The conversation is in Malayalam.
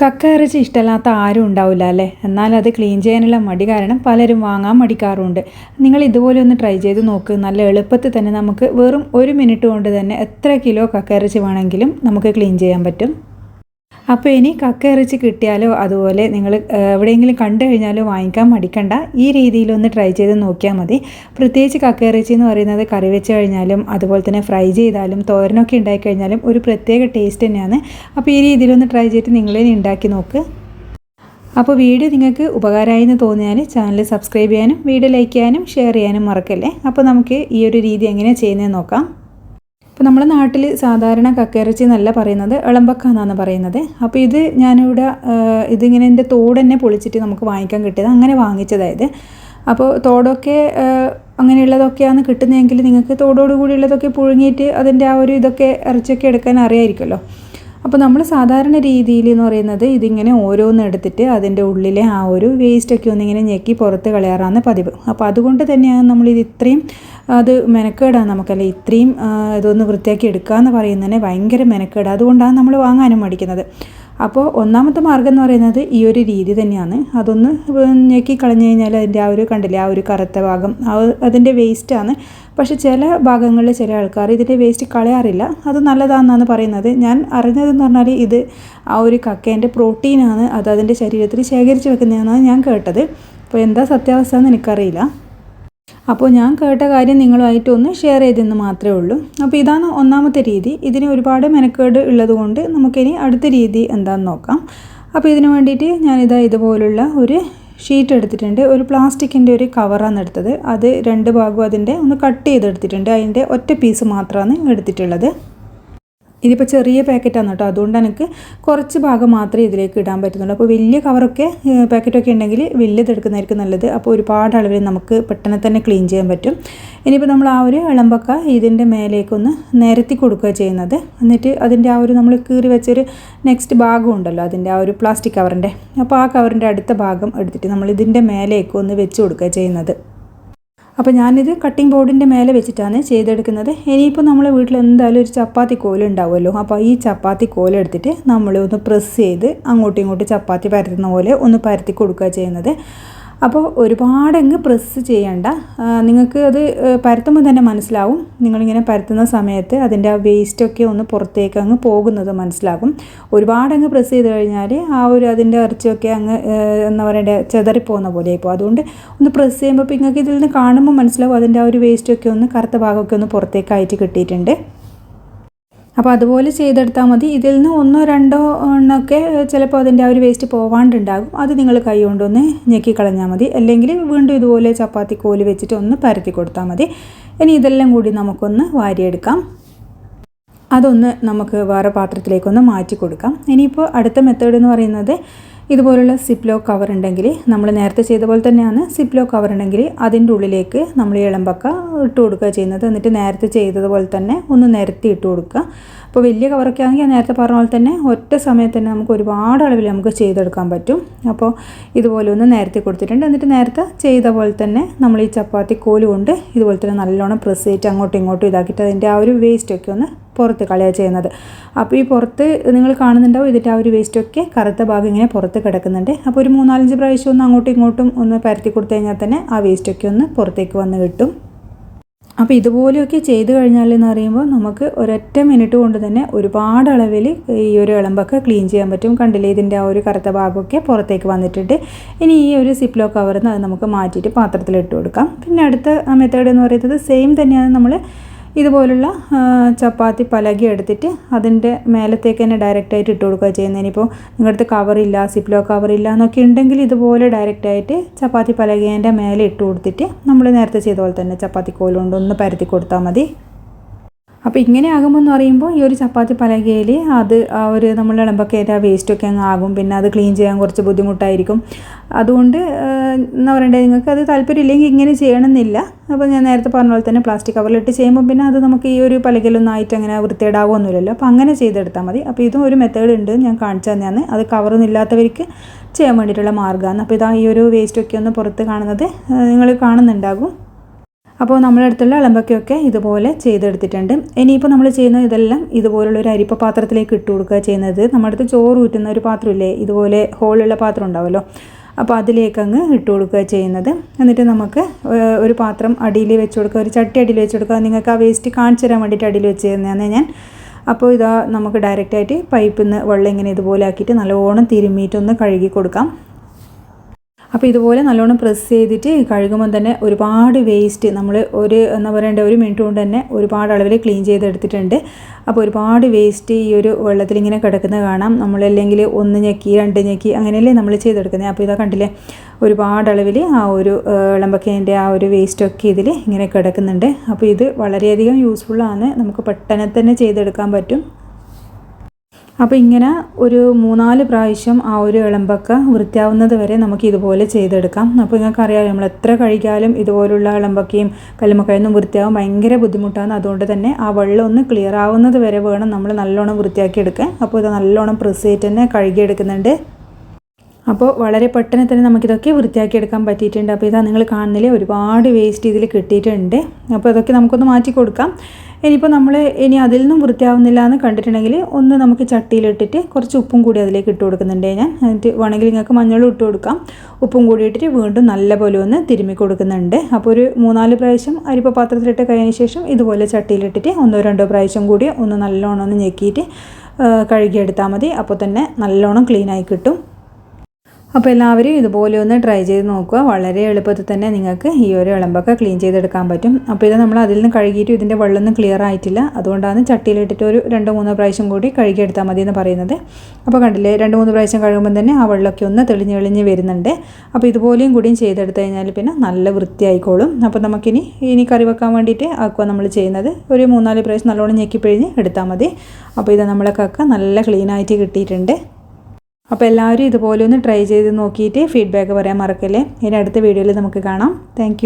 കക്ക ഇറച്ചി ഇഷ്ടമല്ലാത്ത ആരും ഉണ്ടാവില്ല അല്ലേ? അത് ക്ലീൻ ചെയ്യാനുള്ള മടി കാരണം പലരും വാങ്ങാൻ മടിക്കാറുണ്ട് നിങ്ങൾ ഇതുപോലെ ഒന്ന് ട്രൈ ചെയ്ത് നോക്ക്. നല്ല എളുപ്പത്തിൽ തന്നെ നമുക്ക് വെറും ഒരു മിനിറ്റ് കൊണ്ട് തന്നെ എത്ര കിലോ കക്ക ഇറച്ചി വേണമെങ്കിലും നമുക്ക് ക്ലീൻ ചെയ്യാൻ പറ്റും. അപ്പോൾ ഇനി കക്ക ഇറച്ചി കിട്ടിയാലോ അതുപോലെ നിങ്ങൾ എവിടെയെങ്കിലും കണ്ടു കഴിഞ്ഞാലോ വാങ്ങിക്കാൻ മടിക്കണ്ട. ഈ രീതിയിലൊന്ന് ട്രൈ ചെയ്ത് നോക്കിയാൽ മതി. പ്രത്യേകിച്ച് കക്ക ഇറച്ചി എന്ന് പറയുന്നത് കറി വെച്ച് കഴിഞ്ഞാലും അതുപോലെ തന്നെ ഫ്രൈ ചെയ്താലും തോരനൊക്കെ ഉണ്ടാക്കി കഴിഞ്ഞാലും ഒരു പ്രത്യേക ടേസ്റ്റ് തന്നെയാണ്. അപ്പോൾ ഈ രീതിയിലൊന്ന് ട്രൈ ചെയ്തിട്ട് നിങ്ങളെ ഉണ്ടാക്കി നോക്ക്. അപ്പോൾ വീഡിയോ നിങ്ങൾക്ക് ഉപകാരമായി എന്ന് തോന്നിയാൽ ചാനൽ സബ്സ്ക്രൈബ് ചെയ്യാനും വീഡിയോ ലൈക്ക് ചെയ്യാനും ഷെയർ ചെയ്യാനും മറക്കല്ലേ? അപ്പോൾ നമുക്ക് ഈ ഒരു രീതി എങ്ങനെയാണ് ചെയ്യുന്നതെന്ന് നോക്കാം. ഇപ്പോൾ നമ്മുടെ നാട്ടിൽ സാധാരണ കക്കയിറച്ചി എന്നല്ല പറയുന്നത് ഇളമ്പക്ക എന്നാണ് പറയുന്നത്. അപ്പോൾ ഇത് ഞാനിവിടെ ഇതിങ്ങനെ എന്റെ തോട് തന്നെ പൊളിച്ചിട്ട് നമുക്ക് വാങ്ങിക്കാൻ കിട്ടിയത് അങ്ങനെ വാങ്ങിച്ചതായത്. അപ്പോൾ തോടൊക്കെ അങ്ങനെയുള്ളതൊക്കെയാണ് കിട്ടുന്നതെങ്കിൽ നിങ്ങൾക്ക് തോടോട് കൂടിയുള്ളതൊക്കെ പുഴുങ്ങിയിട്ട് അതിന്റെ ആ ഒരു ഇതൊക്കെ ഇറച്ചിയൊക്കെ എടുക്കാൻ അറിയാമായിരിക്കുമല്ലോ അപ്പോൾ നമ്മൾ സാധാരണ രീതിയിൽ എന്ന് പറയുന്നത് ഇതിങ്ങനെ ഓരോന്ന് എടുത്തിട്ട് അതിന്റെ ഉള്ളിലെ ആ ഒരു വേസ്റ്റൊക്കെ ഒന്നിങ്ങനെ ഞെക്കി പുറത്ത് കളയാറാണ് പതിവ്. അപ്പോൾ അതുകൊണ്ട് തന്നെയാണ് നമ്മൾ ഇത് ഇത്രയും അത് മെനക്കേടാണ് നമുക്കല്ലേ ഇത്രയും ഇതൊന്ന് വൃത്തിയാക്കി എടുക്കുക എന്ന് പറയുന്നതിന് ഭയങ്കര മെനക്കേട്. അതുകൊണ്ടാണ് നമ്മൾ വാങ്ങാനും മടിക്കുന്നത്. അപ്പോൾ ഒന്നാമത്തെ മാർഗം എന്ന് പറയുന്നത് ഈ ഒരു രീതി തന്നെയാണ്. അതൊന്ന് ഞെക്കി കളഞ്ഞു കഴിഞ്ഞാൽ അതിന്റെ ആ ഒരു കണ്ടില്ലേ ആ ഒരു കറുത്ത ഭാഗം അതിന്റെ വേസ്റ്റാണ് പക്ഷെ ചില ഭാഗങ്ങളിൽ ചില ആൾക്കാർ ഇതിന്റെ വേസ്റ്റ് കളയാറില്ല. അത് നല്ലതാണെന്നാണ് പറയുന്നത്. ഞാൻ അറിഞ്ഞതെന്ന് പറഞ്ഞാൽ ഇത് ആ ഒരു കക്കേന്റെ പ്രോട്ടീനാണ്. അത് അതിന്റെ ശരീരത്തിൽ ശേഖരിച്ച് വെക്കുന്നതെന്നാണ് ഞാൻ കേട്ടത്. അപ്പോൾ എന്താ സത്യാവസ്ഥ എന്ന് എനിക്കറിയില്ല. അപ്പോൾ ഞാൻ കേട്ട കാര്യം നിങ്ങളുമായിട്ട് ഒന്ന് ഷെയർ ചെയ്തെന്ന് മാത്രമേ ഉള്ളൂ. അപ്പോൾ ഇതാണ് ഒന്നാമത്തെ രീതി. ഇതിന് ഒരുപാട് മെനക്കേട് ഉള്ളതുകൊണ്ട് നമുക്കിനി അടുത്ത രീതി എന്താണെന്ന് നോക്കാം. അപ്പോൾ ഇതിന് വേണ്ടിയിട്ട് ഞാനിതാ ഇതുപോലുള്ള ഒരു ഷീറ്റ് എടുത്തിട്ടുണ്ട്. ഒരു പ്ലാസ്റ്റിക്കിന്റെ ഒരു കവറാണ് എടുത്തത്. അത് രണ്ട് ഭാഗവും അതിന്റെ ഒന്ന് കട്ട് ചെയ്തെടുത്തിട്ടുണ്ട്. അതിന്റെ ഒറ്റ പീസ് മാത്രമാണ് എടുത്തിട്ടുള്ളത്. ഇതിപ്പോൾ ചെറിയ പാക്കറ്റാണ് കേട്ടോ. അതുകൊണ്ട് എനിക്ക് കുറച്ച് ഭാഗം മാത്രമേ ഇതിലേക്ക് ഇടാൻ പറ്റുന്നുള്ളൂ. അപ്പോൾ വലിയ കവറൊക്കെ പാക്കറ്റൊക്കെ ഉണ്ടെങ്കിൽ വലിയത് എടുക്കുന്നതായിരിക്കും നല്ലത്. അപ്പോൾ ഒരുപാട് അളവിൽ നമുക്ക് പെട്ടെന്ന് തന്നെ ക്ലീൻ ചെയ്യാൻ പറ്റും. ഇനിയിപ്പോൾ നമ്മൾ ആ ഒരു ഇളമ്പക്ക ഇതിന്റെ മേലേക്കൊന്ന് നിരത്തി കൊടുക്കുക ചെയ്യുന്നത്. എന്നിട്ട് അതിന്റെ ആ ഒരു നമ്മൾ കീറി വെച്ചൊരു നെക്സ്റ്റ് ഭാഗം ഉണ്ടല്ലോ അതിന്റെ ആ ഒരു പ്ലാസ്റ്റിക് കവറിന്റെ അപ്പോൾ ആ കവറിന്റെ അടുത്ത ഭാഗം എടുത്തിട്ട് നമ്മൾ ഇതിന്റെ മേലേക്ക് ഒന്ന് വെച്ച് കൊടുക്കുക ചെയ്യുന്നത്. അപ്പോൾ ഞാനിത് കട്ടിംഗ് ബോർഡിന്റെ മേലെ വെച്ചിട്ടാണ് ചെയ്തെടുക്കുന്നത്. ഇനിയിപ്പോൾ നമ്മളെ വീട്ടിൽ എന്തായാലും ഒരു ചപ്പാത്തി കോൽ ഉണ്ടാവുമല്ലോ. അപ്പോൾ ഈ ചപ്പാത്തി കോൽ എടുത്തിട്ട് നമ്മൾ ഒന്ന് പ്രസ് ചെയ്ത് അങ്ങോട്ടും ഇങ്ങോട്ടും ചപ്പാത്തി പരത്തുന്ന പോലെ ഒന്ന് പരത്തി കൊടുക്കുക ചെയ്യുന്നത്. അപ്പോൾ ഒരുപാടങ്ങ് പ്രസ് ചെയ്യണ്ട. നിങ്ങൾക്ക് അത് പരത്തുമ്പോൾ തന്നെ മനസ്സിലാവും. നിങ്ങളിങ്ങനെ പരത്തുന്ന സമയത്ത് അതിന്റെ ആ വേസ്റ്റൊക്കെ ഒന്ന് പുറത്തേക്ക് അങ്ങ് പോകുന്നത് മനസ്സിലാകും. ഒരുപാടങ്ങ് പ്രസ് ചെയ്ത് കഴിഞ്ഞാൽ ആ ഒരു അതിന്റെ ഇറച്ചിയൊക്കെ അങ്ങ് എന്താ പറയേണ്ട ചെതറിപ്പോകുന്ന പോലെ ഇപ്പോൾ അതുകൊണ്ട് ഒന്ന് പ്രസ് ചെയ്യുമ്പോൾ നിങ്ങൾക്ക് ഇതിൽ നിന്ന് കാണുമ്പോൾ മനസ്സിലാവും അതിന്റെ ആ ഒരു വേസ്റ്റൊക്കെ ഒന്ന് കറുത്ത ഭാഗമൊക്കെ ഒന്ന് പുറത്തേക്കായിട്ട് കിട്ടിയിട്ടുണ്ട്. അപ്പോൾ അതുപോലെ ചെയ്തെടുത്താൽ മതി. ഇതിൽ നിന്ന് ഒന്നോ രണ്ടോ എണ്ണമൊക്കെ ചിലപ്പോൾ അതിന്റെ ആ ഒരു വേസ്റ്റ് പോവാണ്ടുണ്ടാകും. അത് നിങ്ങൾ കൈ കൊണ്ടൊന്ന് ഞെക്കി കളഞ്ഞാൽ മതി. അല്ലെങ്കിൽ വീണ്ടും ഇതുപോലെ ചപ്പാത്തി കോൽ വെച്ചിട്ട് ഒന്ന് പരത്തി കൊടുത്താൽ മതി. ഇനി ഇതെല്ലാം കൂടി നമുക്കൊന്ന് വാരിയെടുക്കാം. അതൊന്ന് നമുക്ക് വേറെ പാത്രത്തിലേക്കൊന്ന് മാറ്റി കൊടുക്കാം. ഇനിയിപ്പോൾ അടുത്ത മെത്തേഡ് എന്ന് പറയുന്നത് ഇതുപോലുള്ള സിപ്ലോ കവർ ഉണ്ടെങ്കിൽ നമ്മൾ നേരത്തെ ചെയ്ത പോലെ തന്നെയാണ് സിപ്ലോ കവർ ഉണ്ടെങ്കിൽ അതിന്റെ ഉള്ളിലേക്ക് നമ്മൾ ഇളമ്പക്ക ഇട്ട് കൊടുക്കുക ചെയ്യുന്നത്. എന്നിട്ട് നേരത്തെ ചെയ്തതുപോലെ തന്നെ ഒന്ന് നിരത്തി ഇട്ട് കൊടുക്കുക. അപ്പോൾ വലിയ കവറൊക്കെ ആണെങ്കിൽ ഞാൻ നേരത്തെ പറഞ്ഞ പോലെ തന്നെ ഒറ്റ സമയത്ത് തന്നെ നമുക്ക് ഒരുപാട് അളവിൽ നമുക്ക് ചെയ്തെടുക്കാൻ പറ്റും. അപ്പോൾ ഇതുപോലെ ഒന്ന് നേരത്തെ കൊടുത്തിട്ടുണ്ട്. എന്നിട്ട് നേരത്തെ ചെയ്ത പോലെ തന്നെ നമ്മൾ ഈ ചപ്പാത്തി കോൽ കൊണ്ട് ഇതുപോലെ തന്നെ നല്ലോണം പ്രസ് ചെയ്തിട്ട് അങ്ങോട്ടും ഇങ്ങോട്ടും ഇതാക്കിയിട്ട് അതിന്റെ ആ ഒരു വേസ്റ്റൊക്കെ ഒന്ന് പുറത്ത് കളയുക ചെയ്യുന്നത്. അപ്പോൾ ഈ പുറത്ത് നിങ്ങൾ കാണുന്നുണ്ടാവും ഇതിന്റെ ആ ഒരു വേസ്റ്റൊക്കെ കറുത്ത ഭാഗം ഇങ്ങനെ പുറത്ത് കിടക്കുന്നുണ്ട്. അപ്പോൾ ഒരു മൂന്നാലഞ്ച് പ്രാവശ്യം ഒന്ന് അങ്ങോട്ടും ഇങ്ങോട്ടും ഒന്ന് പരത്തി കൊടുത്തു കഴിഞ്ഞാൽ തന്നെ ആ വേസ്റ്റൊക്കെ ഒന്ന് പുറത്തേക്ക് വന്ന് കിട്ടും. അപ്പോൾ ഇതുപോലെയൊക്കെ ചെയ്ത് കഴിഞ്ഞാൽ എന്ന് പറയുമ്പോൾ നമുക്ക് ഒരൊറ്റ മിനിറ്റ് കൊണ്ട് തന്നെ ഒരുപാട് അളവിൽ ഈ ഒരു ഇളമ്പൊക്കെ ക്ലീൻ ചെയ്യാൻ പറ്റും. കണ്ടില്ലേ? ഇതിന്റെ ആ ഒരു കറുത്ത ഭാഗമൊക്കെ പുറത്തേക്ക് വന്നിട്ടുണ്ട്. ഇനി ഈ ഒരു സിപ്ലോ കവറിൽ നിന്ന് അത് നമുക്ക് മാറ്റിയിട്ട് പാത്രത്തിൽ ഇട്ട് കൊടുക്കാം. പിന്നെ അടുത്ത മെത്തേഡ് എന്ന് പറയുന്നത് സെയിം തന്നെയാണ് നമ്മൾ ഇതുപോലുള്ള ചപ്പാത്തി പലകി എടുത്തിട്ട് അതിന്റെ മേലത്തേക്ക് തന്നെ ഡയറക്റ്റായിട്ട് ഇട്ട് കൊടുക്കുക ചെയ്യുന്നത്. ഇനിയിപ്പോൾ നിങ്ങളുടെ കവറില്ല സിപ്ലോ കവറില്ല എന്നൊക്കെ ഉണ്ടെങ്കിൽ ഇതുപോലെ ഡയറക്റ്റായിട്ട് ചപ്പാത്തി പലകേന്റെ മേലെ ഇട്ട് കൊടുത്തിട്ട് നമ്മൾ നേരത്തെ ചെയ്ത പോലെ തന്നെ ചപ്പാത്തി കോലുകൊണ്ട് ഒന്ന് പരത്തി കൊടുത്താൽ മതി. അപ്പോൾ ഇങ്ങനെ ആകുമ്പോൾ എന്ന് പറയുമ്പോൾ ഈ ഒരു ചപ്പാത്തി പലകയിൽ അത് ഒരു നമ്മൾ ഇളമ്പൊക്കെ വേസ്റ്റൊക്കെ അങ്ങ് ആകും. പിന്നെ അത് ക്ലീൻ ചെയ്യാൻ കുറച്ച് ബുദ്ധിമുട്ടായിരിക്കും. അതുകൊണ്ട് എന്താ പറയണ്ടേ നിങ്ങൾക്ക് അത് താല്പര്യമില്ലെങ്കിൽ ഇങ്ങനെ ചെയ്യണമെന്നില്ല. അപ്പോൾ ഞാൻ നേരത്തെ പറഞ്ഞ പോലെ തന്നെ പ്ലാസ്റ്റിക് കവറിലിട്ട് ചെയ്യുമ്പോൾ പിന്നെ അത് നമുക്ക് ഈ ഒരു പലകയിലൊന്നും ആയിട്ട് അങ്ങനെ വൃത്തിയിടാവുമൊന്നുമില്ലല്ലോ അപ്പോൾ അങ്ങനെ ചെയ്തെടുത്താൽ മതി. അപ്പോൾ ഇതും ഒരു മെത്തേഡ് ഉണ്ട് ഞാൻ കാണിച്ചു തന്നെയാണ്. അത് കവറൊന്നും ഇല്ലാത്തവർക്ക് ചെയ്യാൻ വേണ്ടിയിട്ടുള്ള മാർഗമാണ്. അപ്പോൾ ഇതാ ഈ ഒരു വേസ്റ്റൊക്കെ ഒന്ന് പുറത്ത് കാണുന്നത് നിങ്ങൾ കാണുന്നുണ്ടാകും. അപ്പോൾ നമ്മളെടുത്തുള്ള അളമ്പൊക്കെയൊക്കെ ഇതുപോലെ ചെയ്തെടുത്തിട്ടുണ്ട്. ഇനിയിപ്പോൾ നമ്മൾ ചെയ്യുന്ന ഇതെല്ലാം ഇതുപോലുള്ള ഒരു അരിപ്പ പാത്രത്തിലേക്ക് ഇട്ട് കൊടുക്കുക ചെയ്യുന്നത്. നമ്മുടെ അടുത്ത് ചോറ് ഊറ്റുന്ന ഒരു പാത്രമില്ലേ ഇതുപോലെ ഹോളുള്ള പാത്രം ഉണ്ടാവുമല്ലോ. അപ്പോൾ അതിലേക്ക് അങ്ങ് ഇട്ട് കൊടുക്കുക ചെയ്യുന്നത്. എന്നിട്ട് നമുക്ക് ഒരു പാത്രം അടിയിൽ വെച്ച് കൊടുക്കുക. ഒരു ചട്ടി അടിയിൽ വെച്ച് കൊടുക്കുക. നിങ്ങൾക്ക് ആ വേസ്റ്റ് കാണിച്ചു തരാൻ വേണ്ടിയിട്ട് അടിയിൽ വെച്ച് തരുന്നതാണ് ഞാൻ. അപ്പോൾ ഇതാ നമുക്ക് ഡയറക്റ്റായിട്ട് പൈപ്പിൽ നിന്ന് വെള്ളം ഇങ്ങനെ ഇതുപോലെ ആക്കിയിട്ട് നല്ലോണം തിരുമ്മിയിട്ടൊന്ന് കഴുകി കൊടുക്കാം. അപ്പോൾ ഇതുപോലെ നല്ലോണം പ്രസ് ചെയ്തിട്ട് കഴുകുമ്പോൾ തന്നെ ഒരുപാട് വേസ്റ്റ് നമ്മൾ ഒരു എന്താ പറയേണ്ട ഒരു മിനിറ്റ് കൊണ്ട് തന്നെ ഒരുപാട് അളവിൽ ക്ലീൻ ചെയ്തെടുത്തിട്ടുണ്ട്. അപ്പോൾ ഒരുപാട് വേസ്റ്റ് ഈ ഒരു വെള്ളത്തിൽ ഇങ്ങനെ കിടക്കുന്നത് കാണാം നമ്മളല്ലെങ്കിൽ ഒന്ന് ഞെക്കി രണ്ട് ഞെക്കി അങ്ങനെയല്ലേ നമ്മൾ ചെയ്തെടുക്കുന്നത് അപ്പോൾ ഇതാ കണ്ടില്ലേ ഒരുപാട് അളവിൽ ആ ഒരു ഇളമ്പക്കേന്റെ ആ ഒരു വേസ്റ്റൊക്കെ ഇതിൽ ഇങ്ങനെ കിടക്കുന്നുണ്ട്. അപ്പോൾ ഇത് വളരെയധികം യൂസ്ഫുള്ളാണ് നമുക്ക് പെട്ടെന്ന് തന്നെ ചെയ്തെടുക്കാൻ പറ്റും. അപ്പോൾ ഇങ്ങനെ ഒരു മൂന്നാൽ പ്രാവശ്യം ആ ഒരു ഇളമ്പൊക്കെ വൃത്തിയാവുന്നത് വരെ നമുക്ക് ഇതുപോലെ ചെയ്തെടുക്കാം. അപ്പോൾ നിങ്ങൾക്കറിയാം നമ്മൾ എത്ര കഴിക്കാലും ഇതുപോലുള്ള ഇളമ്പൊക്കെയും കല്ലുമക്കയൊന്നും വൃത്തിയാവും ഭയങ്കര ബുദ്ധിമുട്ടാണ്. അതുകൊണ്ട് തന്നെ ആ വെള്ളം ഒന്ന് ക്ലിയർ ആവുന്നത് വരെ വേണം നമ്മൾ നല്ലോണം വൃത്തിയാക്കി എടുക്കാൻ അപ്പോൾ ഇത് നല്ലോണം പ്രസ് ചെയ്തിട്ട് തന്നെ കഴുകിയെടുക്കുന്നുണ്ട്. അപ്പോൾ വളരെ പെട്ടെന്ന് തന്നെ നമുക്കിതൊക്കെ വൃത്തിയാക്കി എടുക്കാൻ പറ്റിയിട്ടുണ്ട്. അപ്പോൾ ഇതാ നിങ്ങൾ കാണുന്നില്ലേ ഒരുപാട് വേസ്റ്റ് ഇതിൽ കിട്ടിയിട്ടുണ്ട്. അപ്പോൾ അതൊക്കെ നമുക്കൊന്ന് മാറ്റി കൊടുക്കാം. ഇനിയിപ്പോൾ നമ്മൾ ഇനി അതിൽ നിന്നും വൃത്തിയാവുന്നില്ല എന്ന് കണ്ടിട്ടുണ്ടെങ്കിൽ ഒന്ന് നമുക്ക് ചട്ടിയിലിട്ടിട്ട് കുറച്ച് ഉപ്പും കൂടി അതിലേക്ക് ഇട്ട് കൊടുക്കുന്നുണ്ട് ഞാൻ. എന്നിട്ട് വേണമെങ്കിൽ നിങ്ങൾക്ക് മഞ്ഞളും ഇട്ട് കൊടുക്കാം. ഉപ്പും കൂടി ഇട്ടിട്ട് വീണ്ടും നല്ലപോലെ ഒന്ന് തിരുമ്മി കൊടുക്കുന്നുണ്ട്. അപ്പോൾ ഒരു മൂന്നാൽ പ്രാവശ്യം അരിപ്പ പാത്രത്തിലിട്ട് കഴിഞ്ഞ ശേഷം ഇതുപോലെ ചട്ടിയിലിട്ടിട്ട് ഒന്നോ രണ്ടോ പ്രാവശ്യം കൂടി ഒന്ന് നല്ലോണം ഒന്ന് ഞെക്കിയിട്ട് കഴുകിയെടുത്താൽ മതി. അപ്പോൾ തന്നെ നല്ലോണം ക്ലീനായി കിട്ടും. അപ്പോൾ എല്ലാവരും ഇതുപോലെ ഒന്ന് ട്രൈ ചെയ്ത് നോക്കുക. വളരെ എളുപ്പത്തിൽ തന്നെ നിങ്ങൾക്ക് ഈ ഒരു ഇളമ്പൊക്കെ ക്ലീൻ ചെയ്തെടുക്കാൻ പറ്റും. അപ്പോൾ ഇത് നമ്മൾ അതിൽ നിന്ന് കഴുകിയിട്ട് ഇതിന്റെ വെള്ളമൊന്നും ക്ലിയർ ആയിട്ടില്ല. അതുകൊണ്ടാണ് ചട്ടിയിലിട്ടിട്ട് ഒരു രണ്ട് മൂന്ന് പ്രാവശ്യം കൂടി കഴുകിയെടുത്താൽ മതി എന്ന് പറയുന്നത്. അപ്പോൾ കണ്ടില്ലേ രണ്ട് മൂന്ന് പ്രാവശ്യം കഴുകുമ്പോൾ തന്നെ ആ വെള്ളമൊക്കെ ഒന്ന് തെളിഞ്ഞ് തെളിഞ്ഞ് വരുന്നുണ്ട്. അപ്പോൾ ഇതുപോലെയും കൂടിയും ചെയ്തെടുത്ത് കഴിഞ്ഞാൽ പിന്നെ നല്ല വൃത്തിയായിക്കോളും. അപ്പോൾ നമുക്കിനി ഇനി കറി വെക്കാൻ വേണ്ടിയിട്ട് ആക്കുക നമ്മൾ ചെയ്യുന്നത്. ഒരു മൂന്നാൽ പ്രാവശ്യം നല്ലോണം ഞെക്കിപ്പിഴിഞ്ഞ് എടുത്താൽ മതി. അപ്പോൾ ഇത് നമ്മളെ കക്ക നല്ല ക്ലീനായിട്ട് കിട്ടിയിട്ടുണ്ട്. അപ്പോൾ എല്ലാവരും ഇതുപോലെ ഒന്ന് ട്രൈ ചെയ്ത് നോക്കിയിട്ട് ഫീഡ്ബാക്ക് പറയാൻ മറക്കല്ലേ. ഇനി അടുത്ത വീഡിയോയിൽ നമുക്ക് കാണാം. താങ്ക്